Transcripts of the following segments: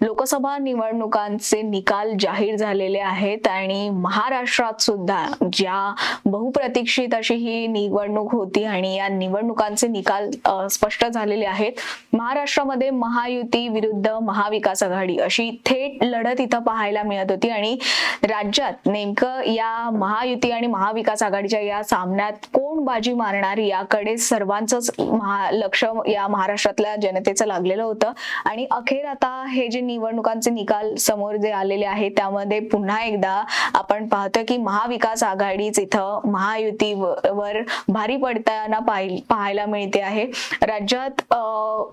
लोकसभा निवडणुकांचे निकाल जाहीर झालेले आहेत आणि महाराष्ट्रात सुद्धा ज्या बहुप्रतीक्षित अशी ही निवडणूक होती आणि या निवडणुकांचे निकाल स्पष्ट झालेले आहेत महाराष्ट्रामध्ये महायुती विरुद्ध महाविकास आघाडी अशी थेट लढत इथं पाहायला मिळत होती आणि राज्यात नेमकं या महायुती आणि महाविकास आघाडीच्या या सामन्यात कोण बाजी मारणार याकडे सर्वांचंच महा लक्ष या महाराष्ट्रातल्या जनतेचं लागलेलं होतं. आणि अखेर आता हे जे निवडणुकांचे निकाल समोर जे आलेले आहेत त्यामध्ये पुन्हा एकदा आपण पाहतोय की महाविकास आघाडीच इथं महायुतीवर भारी पडताना पाहि- पाहायला मिळते आहे. राज्यात अं,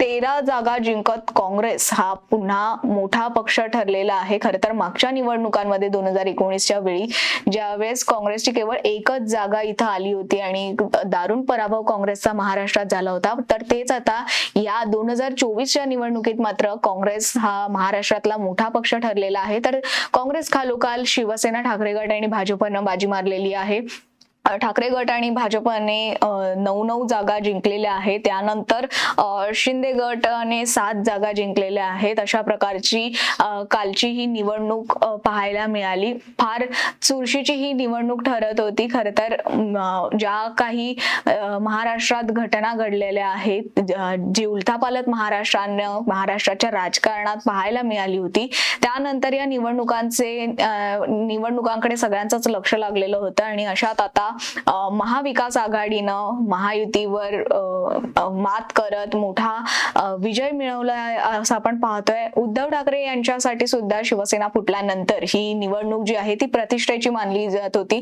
तेरा जागा जिंकत काँग्रेस हा पुन्हा मोठा पक्ष ठरलेला आहे. खरं तर मागच्या निवडणुकांमध्ये दोन हजार एकोणीसच्या वेळी ज्यावेळेस काँग्रेसची केवळ एकच जागा इथं आली होती आणि दारुण पराभव काँग्रेसचा महाराष्ट्रात झाला होता तर तेच आता या दोन हजार चोवीसच्या निवडणुकीत मात्र काँग्रेस हा महाराष्ट्रातला मोठा पक्ष ठरलेला आहे. तर काँग्रेस खालोखाल शिवसेना ठाकरे गट आणि भाजपनं बाजी मारलेली आहे. ठाकरे गट आणि भाजपने नऊ नऊ जागा जिंकलेल्या आहेत. त्यानंतर शिंदे गटने सात जागा जिंकलेल्या आहेत. अशा प्रकारची कालची ही निवडणूक पाहायला मिळाली. फार चुरशीची ही निवडणूक ठरत होती. खरं तर ज्या काही महाराष्ट्रात घटना घडलेल्या आहेत ज- जी उलथापालत महाराष्ट्रानं महाराष्ट्राच्या राजकारणात पाहायला मिळाली होती. त्यानंतर या निवडणुकांचे निवडणुकांकडे सगळ्यांचंच लक्ष लागलेलं होतं आणि अशात आता महाविकास आघाडीनं महायुतीवर मात करत मोठा विजय मिळवला असं आपण पाहतोय. उद्धव ठाकरे यांच्यासाठी सुद्धा शिवसेना फुटल्यानंतर ही निवडणूक जी आहे ती प्रतिष्ठेची मानली जात होती.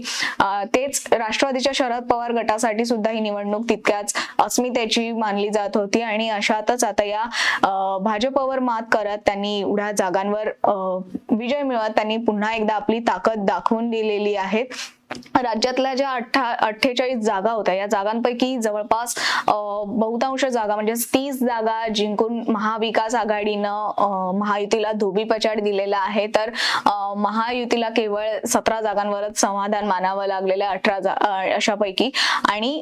तेच राष्ट्रवादीच्या शरद पवार गटासाठी सुद्धा ही निवडणूक तितक्याच अस्मितेची मानली जात होती आणि अशातच आता या भाजपवर मात करत त्यांनी एवढ्या जागांवर विजय मिळवत त्यांनी पुन्हा एकदा आपली ताकद दाखवून दिलेली आहे. राज्यातल्या ज्या अठ्ठा अठ्ठेचाळीस जागा होत्या या जागांपैकी जवळपास बहुतांश जागा म्हणजे तीस जागा जिंकून महाविकास आघाडीनं महायुतीला महायुतीला धोबीपछाड दिलेला आहे. तर महायुतीला केवळ सतरा जागांवरच समाधान मानावं लागलेलं आहे अठरा जा अशापैकी. आणि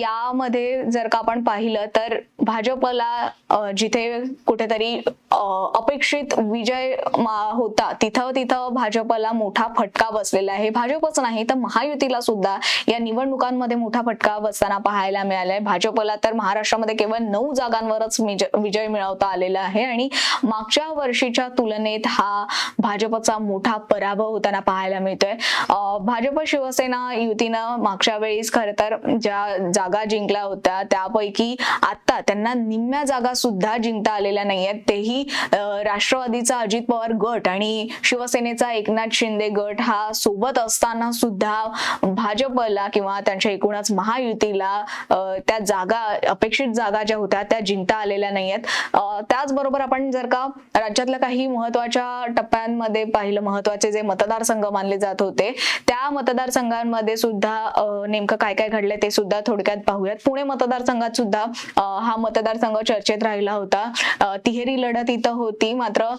यामध्ये जर का आपण पाहिलं तर भाजपला जिथे कुठेतरी अपेक्षित विजय मा- होता तिथं तिथं भाजपला मोठा फटका बसलेला आहे. भाजपच नाही तर महायुतीला सुद्धा या निवडणुकांमध्ये मोठा फटका बसताना पाहायला मिळालाय. भाजपला तर महाराष्ट्रामध्ये केवळ नऊ जागांवरच विजय विजय मिळवता आलेला आहे आणि मागच्या वर्षीच्या तुलनेत हा भाजपचा मोठा पराभव होताना पाहायला मिळतोय. भाजप शिवसेना युतीनं मागच्या वेळेस खरं तर ज्या जागा जिंकल्या होत्या त्यापैकी आता त्यांना निम्म्या जागा सुद्धा जिंकता आलेल्या नाही आहेत तेही राष्ट्रवादीचा अजित पवार गट आणि शिवसेनेचा एकनाथ शिंदे गट हा सोबत असताना सुद्धा भाजपला किंवा त्यांच्या एकूणच महायुतीला त्या जागा अपेक्षित जागा ज्या होत्या त्या जिंकता आलेल्या नाही आहेत त्याचबरोबर आपण जर का राज्यातल्या काही महत्त्वाच्या टप्प्यांमध्ये पाहिलं महत्त्वाचे जे मतदारसंघ मानले जात होते त्या मतदारसंघांमध्ये सुद्धा नेमकं काय काय घडलंय ते सुद्धा थोडक्यात पाहूयात. पुणे मतदारसंघात सुद्धा हा मतदारसंघ चर्चेत राहिला होता. तिहेरी लढत इथं होती. मात्र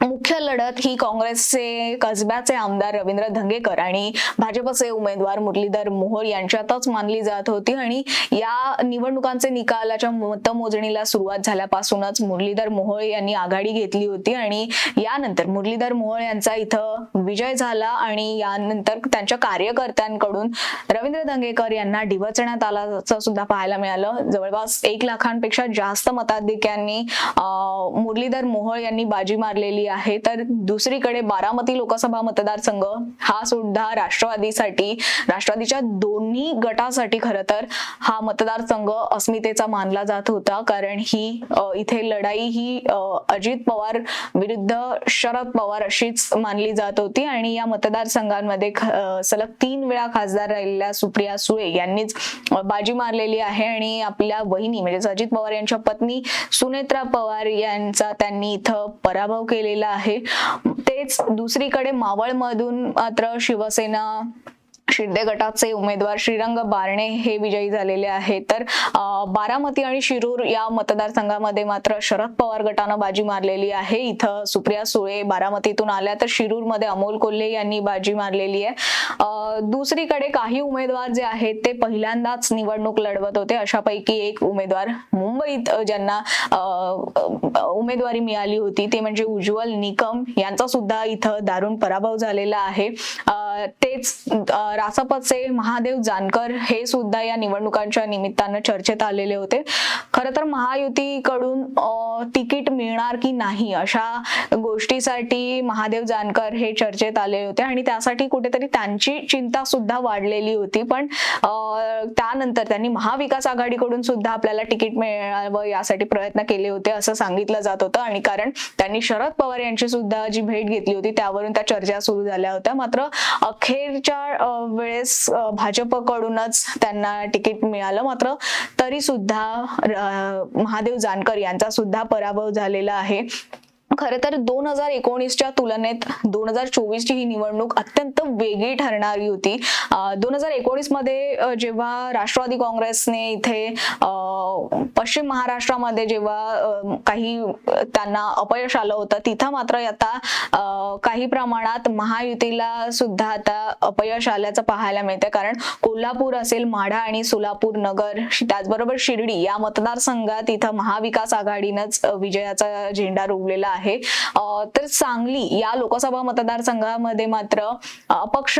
मुख्य लढत ही काँग्रेसचे कसब्याचे आमदार रवींद्र धंगेकर आणि भाजपचे उमेदवार मुरलीधर मोहोळ यांच्यातच मानली जात होती. आणि या निवडणुकांचे निकालाच्या मतमोजणीला सुरुवात झाल्यापासूनच मुरलीधर मोहोळ यांनी आघाडी घेतली होती. आणि यानंतर मुरलीधर मोहोळ यांचा इथं विजय झाला आणि यानंतर त्यांच्या कार्यकर्त्यांकडून रवींद्र धंगेकर यांना डिवचण्यात आल्याचं सुद्धा पाहायला मिळालं. जवळपास एक लाखांपेक्षा जास्त मताधिक्यांनी मुरलीधर मोहोळ यांनी बाजी मारलेली आहे. तर दुसरीकडे बारामती लोकसभा मतदारसंघ हा सुद्धा राष्ट्रवादीसाठी राष्ट्रवादीच्या दोन्ही गटासाठी खरं तर हा मतदारसंघ अस्मितेचा मानला जात होता. कारण ही इथे लढाई ही अजित पवार विरुद्ध शरद पवार अशीच मानली जात होती. आणि या मतदारसंघांमध्ये ख- सलग तीन वेळा खासदार राहिलेल्या सुप्रिया सुळे यांनीच बाजी मारलेली आहे. आणि आपल्या वहिनी म्हणजे अजित पवार यांच्या पत्नी सुनेत्रा पवार यांचा त्यांनी इथं पराभव केलेला आहे. तेच दुसरीकडे मावळमधून मात्र शिवसेना शिंदे गटाचे उमेदवार श्रीरंग बारणे हे विजयी झालेले आहेत. तर बारामती आणि शिरूर या मतदारसंघामध्ये मात्र शरद पवार गटानं बाजी मारलेली आहे. इथं सुप्रिया सुळे बारामतीतून आल्या तर शिरूरमध्ये अमोल कोल्हे यांनी बाजी मारलेली आहे. दुसरीकडे काही उमेदवार जे आहेत ते पहिल्यांदाच निवडणूक लढवत होते. अशापैकी एक उमेदवार मुंबईत ज्यांना उमेदवारी मिळाली होती ते म्हणजे उज्ज्वल निकम. यांचा सुद्धा इथं दारुण पराभव झालेला आहे. तेच रासपचे महादेव जानकर हे सुद्धा या निवडणुकांच्या निमित्तानं चर्चेत आलेले होते. खरं तर महायुतीकडून तिकीट मिळणार की नाही अशा गोष्टीसाठी महादेव जानकर हे चर्चेत आले होते आणि त्यासाठी कुठेतरी त्यांची चिंता सुद्धा वाढलेली होती. पण त्यानंतर त्यांनी महाविकास आघाडीकडून सुद्धा आपल्याला तिकीट मिळावं यासाठी प्रयत्न केले होते असं सांगितलं जात होतं. आणि कारण त्यांनी शरद पवार यांची सुद्धा जी भेट घेतली होती त्यावरून त्या चर्चा सुरू झाल्या होत्या. मात्र अखेरच्या वेळेस भाजपकडूनच त्यांना तिकीट मिळालं. मात्र तरी सुद्धा महादेव जानकर यांचा सुद्धा पराभव झालेला आहे. खर तर दोन हजार एकोणीसच्या तुलनेत दोन हजार चोवीसची ही निवडणूक अत्यंत वेगळी ठरणारी होती. दोन हजार एकोणीसमध्ये जेव्हा राष्ट्रवादी काँग्रेसने इथे पश्चिम महाराष्ट्रामध्ये जेव्हा काही त्यांना अपयश आलं होतं तिथं मात्र आता काही प्रमाणात महायुतीला सुद्धा आता अपयश आल्याचं पाहायला मिळतं कारण कोल्हापूर असेल माढा आणि सोलापूर नगर त्याचबरोबर शिर्डी या मतदारसंघात इथं महाविकास आघाडीनंच विजयाचा झेंडा रोवलेला आहे. आहे. तर सांगली या लोकसभा मतदारसंघामध्ये मात्र अपक्ष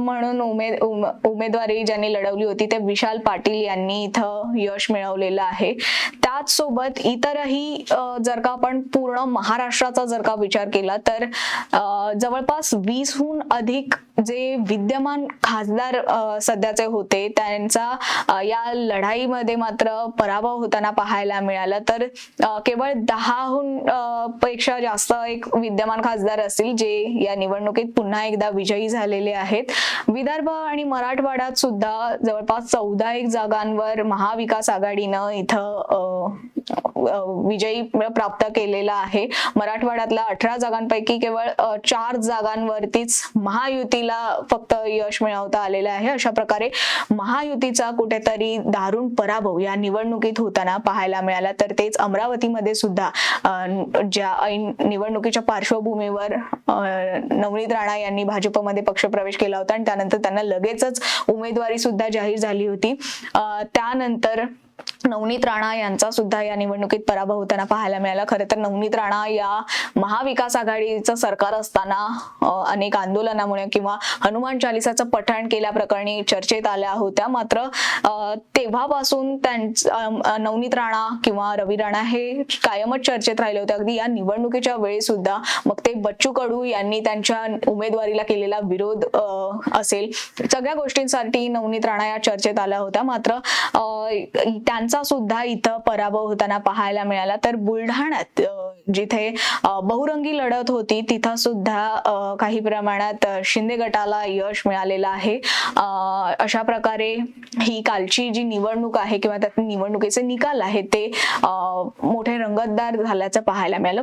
म्हणून उमेद उम- उमेदवारी ज्यांनी लढवली होती ते विशाल पाटील यांनी इथं यश मिळवलेलं आहे. त्याच सोबत इतरही जर का आपण पूर्ण महाराष्ट्राचा जर का विचार केला तर जवळपास वीसहून अधिक जे विद्यमान खासदार सध्याचे होते त्यांचा या लढाईमध्ये मात्र पराभव होताना पाहायला मिळाला. तर केवळ दहाहून पेक्षा जास्त एक विद्यमान खासदार असतील जे या निवडणुकीत पुन्हा एकदा विजयी झालेले आहेत. विदर्भ आणि मराठवाड्यात सुद्धा जवळपास चौदा एक जागांवर महाविकास आघाडीनं इथं विजयी प्राप्त केलेला आहे. मराठवाड्यातल्या अठरा जागांपैकी केवळ चार जागांवरतीच महायुतीला फक्त यश मिळवता आलेलं आहे. अशा प्रकारे महायुतीचा कुठेतरी दारुण पराभव या निवडणुकीत होताना पाहायला मिळाला. तर तेच अमरावतीमध्ये सुद्धा अं, ज्या ऐन निवडणुकीच्या पार्श्वभूमीवर अं, नवनीत राणा यांनी भाजपमध्ये पक्षप्रवेश केला होता आणि त्यानंतर त्यांना लगेचच उमेदवारी सुद्धा जाहीर झाली होती. त्यानंतर नवनीत राणा यांचा सुद्धा या निवडणुकीत पराभव होताना पाहायला मिळाला. खरं तर नवनीत राणा या महाविकास आघाडीचं सरकार असताना अनेक आंदोलनामुळे किंवा हनुमान चालिसाचं पठण केल्याप्रकरणी चर्चेत आल्या होत्या. मात्र तेव्हापासून त्यांच नवनीत राणा किंवा रवी राणा हे कायमच चर्चेत राहिले होते. अगदी या निवडणुकीच्या वेळी सुद्धा मग ते बच्चू कडू यांनी त्यांच्या उमेदवारीला केलेला विरोध असेल. सगळ्या गोष्टींसाठी नवनीत राणा या चर्चेत आल्या होत्या. मात्र अं, यांचा सुद्धा इथं पराभव होताना पाहायला मिळाला. तर बुलढाण्यात जिथे बहुरंगी लढत होती तिथं सुद्धा काही प्रमाणात शिंदे गटाला यश मिळालेलं आहे. अशा प्रकारे ही कालची जी निवडणूक आहे किंवा त्यात निवडणुकीचे निकाल आहेत ते मोठे रंगतदार झाल्याचं पाहायला मिळालं.